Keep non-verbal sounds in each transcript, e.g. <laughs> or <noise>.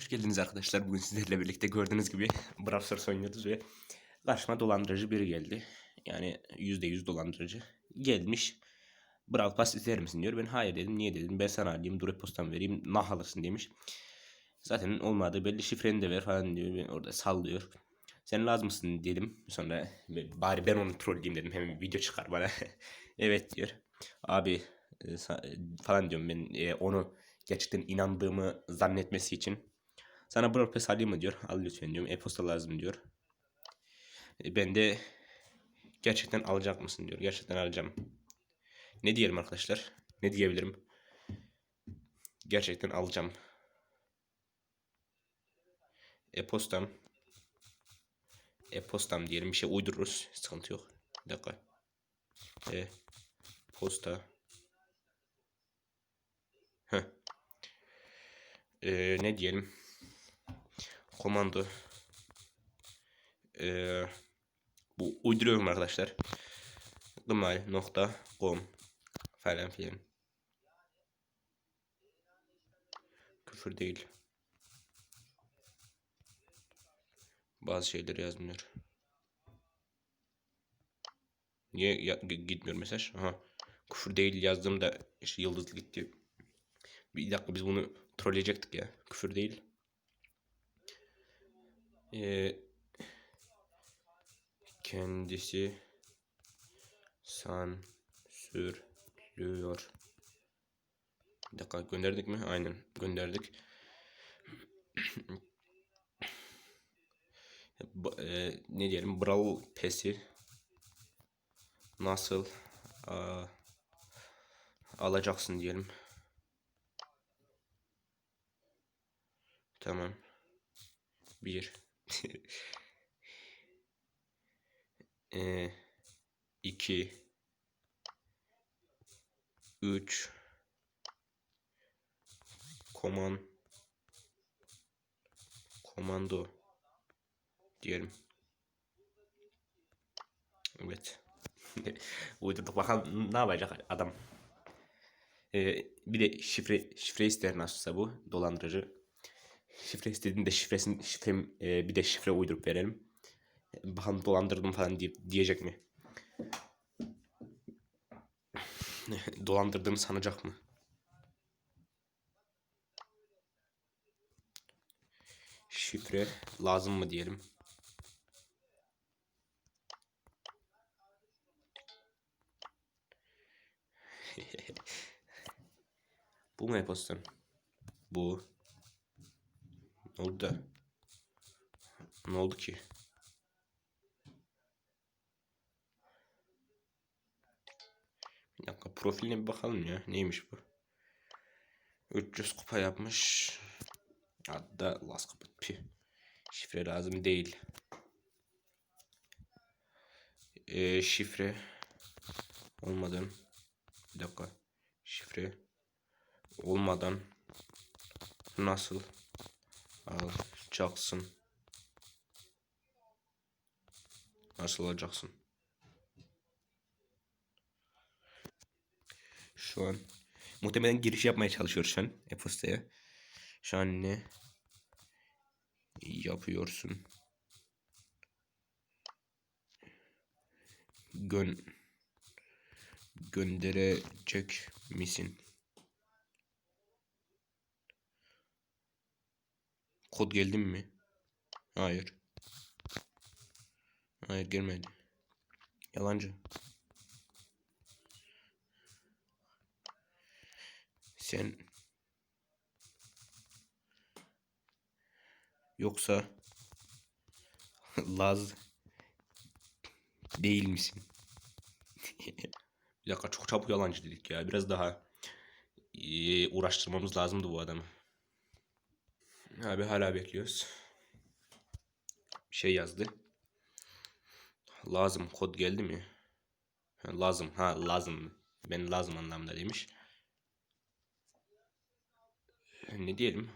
Hoş geldiniz arkadaşlar. Bugün sizlerle birlikte gördüğünüz gibi Brawl Stars oynuyoruz ve karşıma dolandırıcı biri geldi. Yani %100 dolandırıcı. Gelmiş. Brawl Pass ister misin diyor. Ben hayır dedim. Niye dedim. Ben sana alayım. Dur postam vereyim. Nah alırsın demiş. Zaten olmadı. Belli şifreni de ver falan diyor. Ben orada sallıyor. Sen lazım mısın dedim. Sonra bari ben onu trolleyeyim dedim. Hemen video çıkar bana. <laughs> evet diyor. Abi e, sa- falan diyorum ben e, onu gerçekten inandığımı zannetmesi için. Sana Brawl Pass alayım mı diyor. Al lütfen diyorum. E-posta lazım diyor. E, Ben de gerçekten alacak mısın diyor. Gerçekten alacağım. Ne diyelim arkadaşlar? Ne diyebilirim? Gerçekten alacağım. E-postam. E-postam diyelim. Bir şey uydururuz. Sıkıntı yok. Bir dakika. E-posta. Ee, ne diyelim? Komando. Ee, bu uyduruyorum arkadaşlar. gmail.com falan filan. Küfür değil. Bazı şeyler yazmıyor. Niye ya- gitmiyor mesaj? Aha. Küfür değil yazdığımda işte yıldız gitti. Bir dakika biz bunu trolleyecektik ya. Küfür değil. Ee, kendisi sansürlüyor. Bir dakika gönderdik mi? Aynen gönderdik. E, ne diyelim? Brawl Pass'i nasıl aa, alacaksın diyelim. Tamam. Bir. <laughs> e, iki. Üç. Koman. Komando. Diyelim. Evet. <laughs> Uydurduk bakalım ne yapacak adam. Ee, bir de şifre şifre ister nasılsa bu dolandırıcı. Şifre istediğinde şifresin şifrem e, bir de şifre uydurup verelim. Bakalım dolandırdım falan diye, diyecek mi? <laughs> Dolandırdığını sanacak mı? Şifre lazım mı diyelim. <laughs> Bu mu e-postan? Bu. Oldu da? Ne oldu ki? Bir dakika profiline bir bakalım ya. Neymiş bu? 300 kupa yapmış. Hatta las kapat pi. Şifre lazım değil. Ee, şifre olmadan bir dakika şifre olmadan nasıl alacaksın? Nasıl alacaksın? Şu an muhtemelen giriş yapmaya çalışıyor şu an e-postaya. Şu an ne yapıyorsun? Gön gönderecek misin? Kod geldi mi? Hayır. Hayır gelmedi. Yalancı. Sen yoksa <laughs> Laz değil misin? <laughs> Bir dakika çok çabuk yalancı dedik ya. Biraz daha uğraştırmamız lazımdı bu adamı. Abi hala bekliyoruz. Bir şey yazdı. Lazım kod geldi mi? Lazım ha lazım. Ben lazım anlamda demiş. Ne diyelim?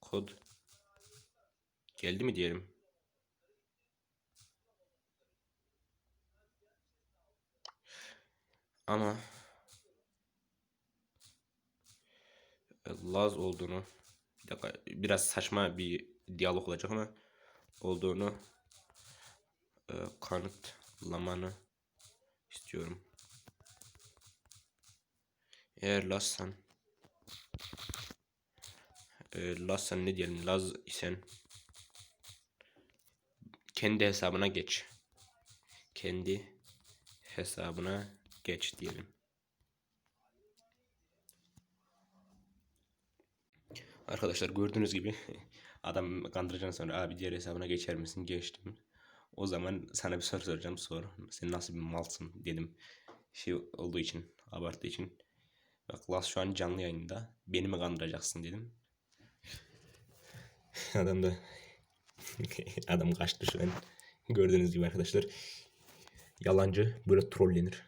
Kod geldi mi diyelim? Ama Laz olduğunu Biraz saçma bir diyalog olacak ama olduğunu e, kanıtlamanı istiyorum. Eğer Lazsan e, Lazsan ne diyelim Laz isen kendi hesabına geç. Kendi hesabına geç diyelim. Arkadaşlar gördüğünüz gibi <laughs> adam kandıracağını sonra abi diğer hesabına geçer misin? Geçtim. O zaman sana bir soru soracağım. Sor. Sen nasıl bir malsın dedim. Şey olduğu için, abarttığı için. Bak Las şu an canlı yayında. Beni mi kandıracaksın dedim. <laughs> Adam da <laughs> adam kaçtı şu an. Gördüğünüz gibi arkadaşlar. Yalancı böyle trollenir.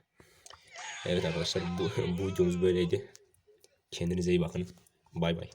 Evet arkadaşlar bu, bu videomuz böyleydi. Kendinize iyi bakın. Bay bay.